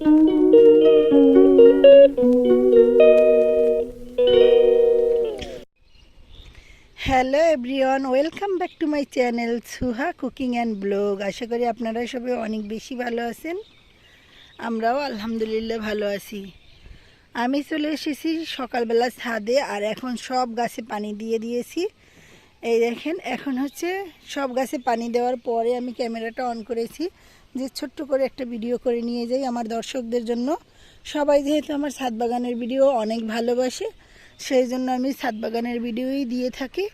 Hello everyone welcome back to my channel Suha cooking and vlog আশা করি আপনারা সবাই অনেক বেশি ভালো আছেন। আমরাও আলহামদুলিল্লাহ ভালো আছি। আমি চলে এসেছি সকালবেলা ছাদে, আর এখন সব গাছে পানি দিয়ে দিয়েছি। এই দেখেন, এখন হচ্ছে সব গাছে পানি দেওয়ার পরে আমি ক্যামেরাটা অন করেছি। যে ছোট্ট করে একটা ভিডিও করে নিয়ে যাই আমার দর্শকদের জন্য। সবাই যেহেতু আমার ছাদ বাগানের ভিডিও অনেক ভালোবাসে, সেই জন্য আমি ছাদ বাগানের ভিডিওই দিয়ে থাকি।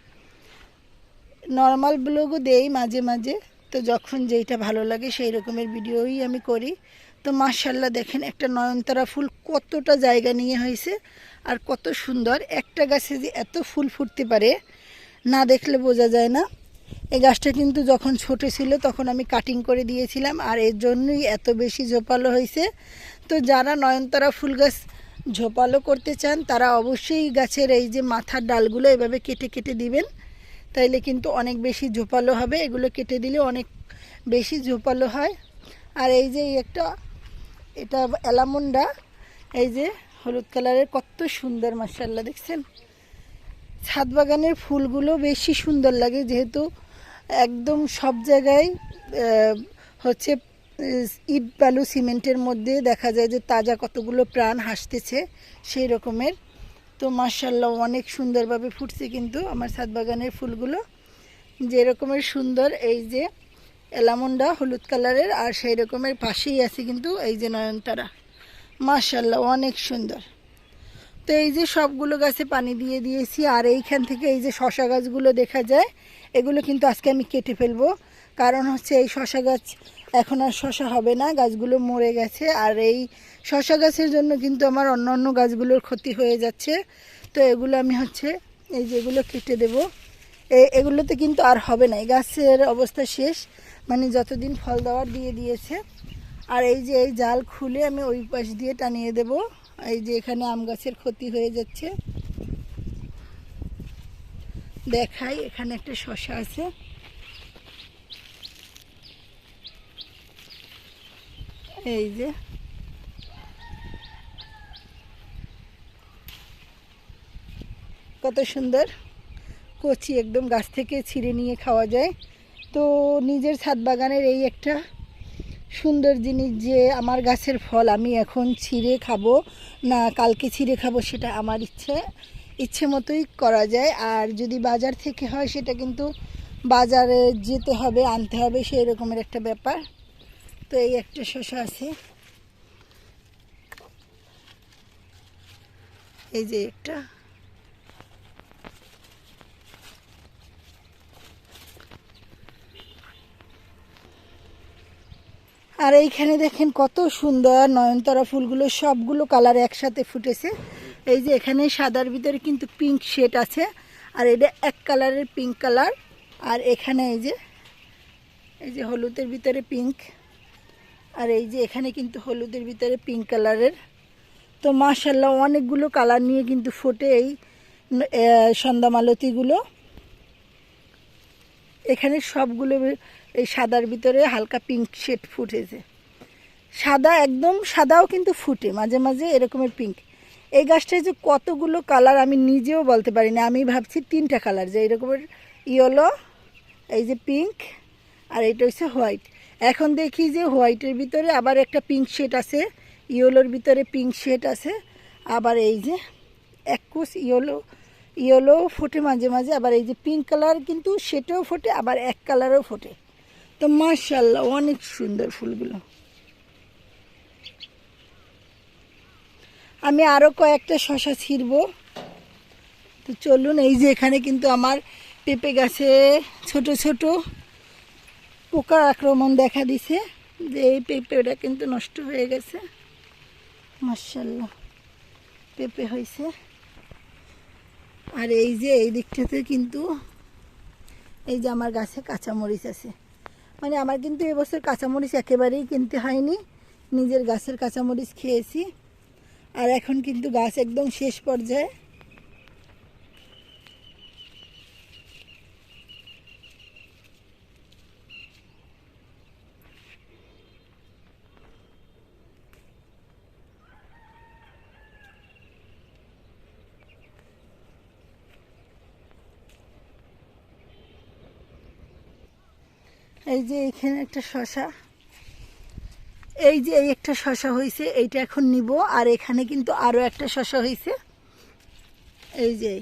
নর্মাল ব্লগও দেই মাঝে মাঝে, তো যখন যেইটা ভালো লাগে সেই রকমের ভিডিওই আমি করি। তো মার্শাল্লাহ দেখেন একটা নয়নতারা ফুল কতটা জায়গা নিয়ে হয়েছে আর কত সুন্দর। একটা গাছে যে এত ফুল ফুটতে পারে, না দেখলে বোঝা যায় না। এই গাছটা কিন্তু যখন ছোট ছিল তখন আমি কাটিং করে দিয়েছিলাম আর এর জন্যই এত বেশি ঝোপালো হয়েছে। তো যারা নয়নতারা ফুল গাছ ঝোপালো করতে চান, তারা অবশ্যই গাছের এই যে মাথার ডালগুলো এভাবে কেটে কেটে দিবেন। তাইলে কিন্তু অনেক বেশি ঝোপালো হবে। এগুলো কেটে দিলে অনেক বেশি ঝোপালো হয়। আর এই যে একটা, এটা অ্যালামন্ডা এই যে হলুদ কালারের কত সুন্দর মার্শাল্লাহ দেখছেন? ছাদ বাগানের ফুলগুলো বেশি সুন্দর লাগে যেহেতু একদম সব জায়গায় হচ্ছে ইট বালু সিমেন্টের মধ্যে দেখা যায় যে তাজা কতগুলো প্রাণ হাসতেছে সেই রকমের। তো মার্শাল্লাহ অনেক সুন্দরভাবে ফুটছে কিন্তু আমার ছাদ বাগানের ফুলগুলো। যে রকমের সুন্দর, এই যে এলামন্ডা হলুদ কালারের আর সেই রকমের পাশেই আছে কিন্তু এই যে নয়নতারা। মার্শাল্লাহ অনেক সুন্দর। তো এই যে সবগুলো গাছে পানি দিয়ে দিয়েছি আর এইখান থেকে এই যে শশা গাছগুলো দেখা যায় এগুলো কিন্তু আজকে আমি কেটে ফেলব। কারণ হচ্ছে এই শশা গাছ এখন আর শশা হবে না, গাছগুলো মরে গেছে। আর এই শশা গাছের জন্য কিন্তু আমার অন্য অন্য গাছগুলোর ক্ষতি হয়ে যাচ্ছে। তো এগুলো আমি হচ্ছে এই যেগুলো কেটে দেবো। এগুলোতে কিন্তু আর হবে না। এই গাছের অবস্থা শেষ। মানে যতদিন ফল দেওয়ার দিয়ে দিয়েছে। আর এই যে এই জাল খুলে আমি ওই পাশ দিয়ে টানিয়ে দেব। এই যে এখানে আম গাছের ক্ষতি হয়ে যাচ্ছে। দেখাই, এখানে একটা শশা আছে। এই যে। কত সুন্দর। কচি একদম গাছ থেকে ছিঁড়ে নিয়ে খাওয়া যায়। তো নিজের ছাদ বাগানের এই একটা সুন্দর জিনিস যে আমার গাছের ফল আমি এখন ছিঁড়ে খাব, না কালকে ছিঁড়ে খাব সেটা আমার ইচ্ছে। ইচ্ছে মতোই করা যায়। আর যদি বাজার থেকে হয়, সেটা কিন্তু বাজারে যেতে হবে, আনতে হবে, সেই রকমের একটা ব্যাপার। তো এই একটা শসা আছে। এই যে একটা। আর এইখানে দেখেন কত সুন্দর নয়নতারা ফুলগুলো, সবগুলো কালার একসাথে ফুটেছে। এই যে এখানে সাদার ভিতরে কিন্তু পিঙ্ক শেড আছে, আর এটা এক কালারের পিঙ্ক কালার আর এখানে এই যে এই যে হলুদের ভিতরে পিঙ্ক আর এই যে এখানে কিন্তু হলুদের ভিতরে পিঙ্ক কালারের তো মাশাল্লাহ অনেকগুলো কালার নিয়ে কিন্তু ফোটে এই সন্ধ্যামালতিগুলো এখানে সবগুলো এই সাদার ভিতরে হালকা পিঙ্ক শেড ফুটেছে। সাদা একদম সাদাও কিন্তু ফুটে, মাঝে মাঝে এরকমের পিঙ্ক এই গাছটায় যে কতগুলো কালার আমি নিজেও বলতে পারি না আমি ভাবছি তিনটা কালার, যে এরকমের ইয়েলো, এই যে পিঙ্ক আর এটা হচ্ছে হোয়াইট এখন দেখি যে হোয়াইটের ভিতরে আবার একটা পিঙ্ক শেড আছে, ইয়েলোর ভিতরে পিঙ্ক শেড আছে, আবার এই যে একুশ ইয়েলো ইয়েলো ফোটে মাঝে মাঝে, আবার এই যে পিঙ্ক কালার কিন্তু সেটাও ফোটে, আবার এক কালারও ফোটে। তো মার্শাল্লাহ অনেক সুন্দর ফুলগুলো। আমি আরও কয়েকটা শশা ছিঁড়ব। তো চলুন, এই যে এখানে কিন্তু আমার পেঁপে গাছে ছোট ছোট পোকার আক্রমণ দেখা দিছে। যে এই পেঁপেটা কিন্তু নষ্ট হয়ে গেছে। মার্শাল্লাহ পেঁপে হয়েছে। আর এই যে এই দিকটাতে কিন্তু এই যে আমার গাছে কাঁচামরিচ আছে। মানে আমার কিন্তু এবছর কাঁচামরিচ একেবারেই কিনতে হয়নি। নিজের গাছের কাঁচামরিচ খেয়েছি। আর এখন কিন্তু গাছ একদম শেষ পর্যায়ে। এই যে এখানে একটা শশা। এই যে এই একটা শশা হয়েছে এইটা এখন নিব, আর এখানে কিন্তু আরও একটা শশা হয়েছে এই যে,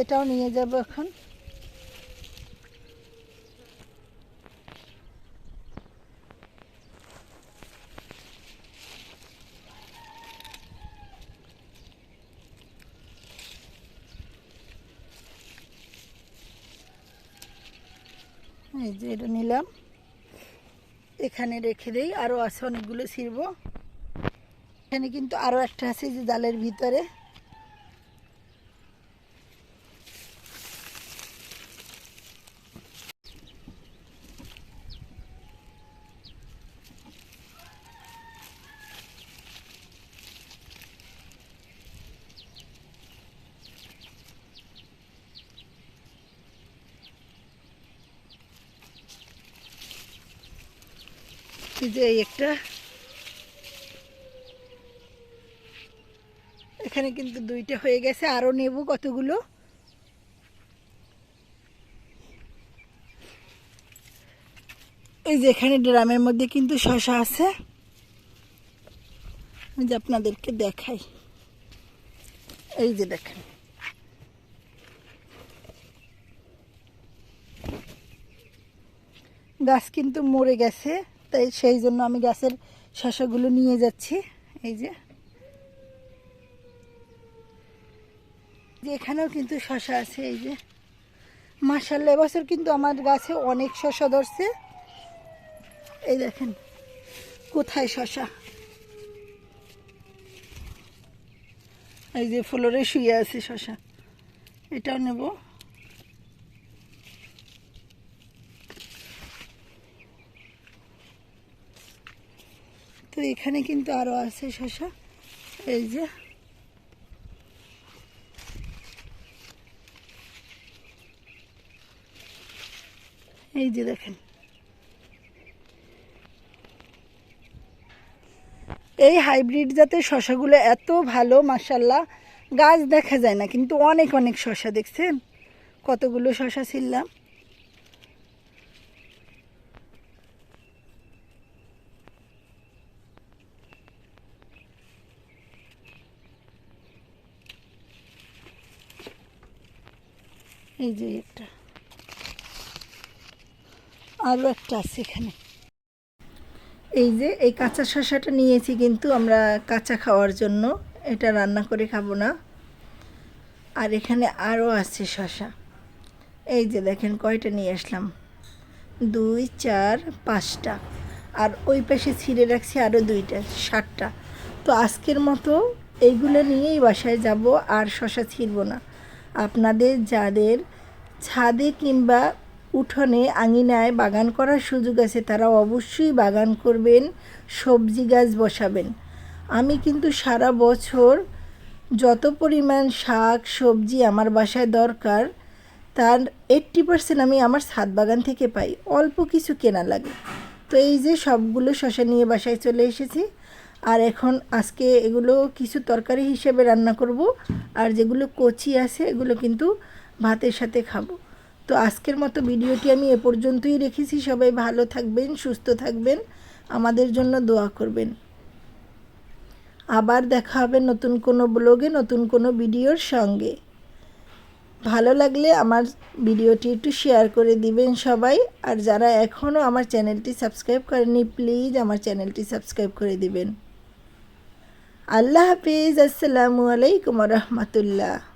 এটাও নিয়ে যাব এখন। এই যে, এটা নিলাম। এখানে রেখে দেই। আরও আছে অনেকগুলো ছিড়ব। এখানে কিন্তু আরও একটা আছে যে জালের ভিতরে। যে এই একটা। এখানে কিন্তু দুইটা হয়ে গেছে আরও নেব কতগুলো। এই যে এখানে ড্রামের মধ্যে কিন্তু শশা আছে। আমি যে আপনাদেরকে দেখাই। এই যে দেখেন। গাছ কিন্তু মরে গেছে। তাই সেই জন্য আমি গাছের শশাগুলো নিয়ে যাচ্ছি। এই যে। এখানেও কিন্তু শশা আছে, এই যে। মাসাল্লাহ এবছর কিন্তু আমার গাছে অনেক শশা ধরছে। এই দেখেন, কোথায় শশা এই যে ফ্লোরে শুয়ে আছে শশা এটাও নেব। তো এখানে কিন্তু আরও আছে শশা। এই যে। এই যে দেখেন। এই হাইব্রিড জাতের শশাগুলো এত ভালো মাসাল্লাহ গাছ দেখা যায় না, কিন্তু অনেক অনেক শশা, দেখছেন? কতগুলো শশা ছিললাম এই যে একটা। আরও একটা আছে এখানে। এই যে এই কাঁচা শসাটা নিয়েছি কিন্তু আমরা কাঁচা খাওয়ার জন্য। এটা রান্না করে খাব না। আর এখানে আরও আছে শশা এই যে দেখেন কয়টা নিয়ে আসলাম। দুই, চার, পাঁচটা। আর ওই পাশে ছিঁড়ে রাখছি আরও দুইটা ষাটটা তো আজকের মতো এইগুলো নিয়েই বাসায় যাব আর শশা ছিঁড়ব না। আপনাদের, যাদের ছাদে কিংবা উঠোনে আঙিনায় বাগান করার সুযোগ আছে, তারা অবশ্যই বাগান করবেন, সবজি গাছ বসাবেন। আমি কিন্তু সারা বছর যত পরিমাণ শাক, সবজি আমার বাসায় দরকার, তার এইট্টি পার্সেন্ট আমি আমার ছাদ বাগান থেকে পাই। অল্প কিছু কেনা লাগে। তো এই যে সবগুলো শশা নিয়ে বাসায় চলে এসেছি। আর এখন আজকে এগুলো কিছু তরকারি হিসেবে রান্না করব। আর যেগুলো কচি আছে, এগুলো কিন্তু ভাতের সাথে খাব। তো আজকের মতো ভিডিওটি আমি এ পর্যন্তই রেখেছি। সবাই ভালো থাকবেন, সুস্থ থাকবেন, আমাদের জন্য দোয়া করবেন। আবার দেখা হবে নতুন কোনো ব্লগে, নতুন কোনো ভিডিওর সঙ্গে। ভালো লাগলে আমার ভিডিওটি একটু শেয়ার করে দিবেন সবাই। আর যারা এখনও আমার চ্যানেলটি সাবস্ক্রাইব করেনি প্লিজ আমার চ্যানেলটি সাবস্ক্রাইব করে দিবেন। আল্লাহ হাফিজ। আসসালামু আলাইকুম রহমতুল্লাহ।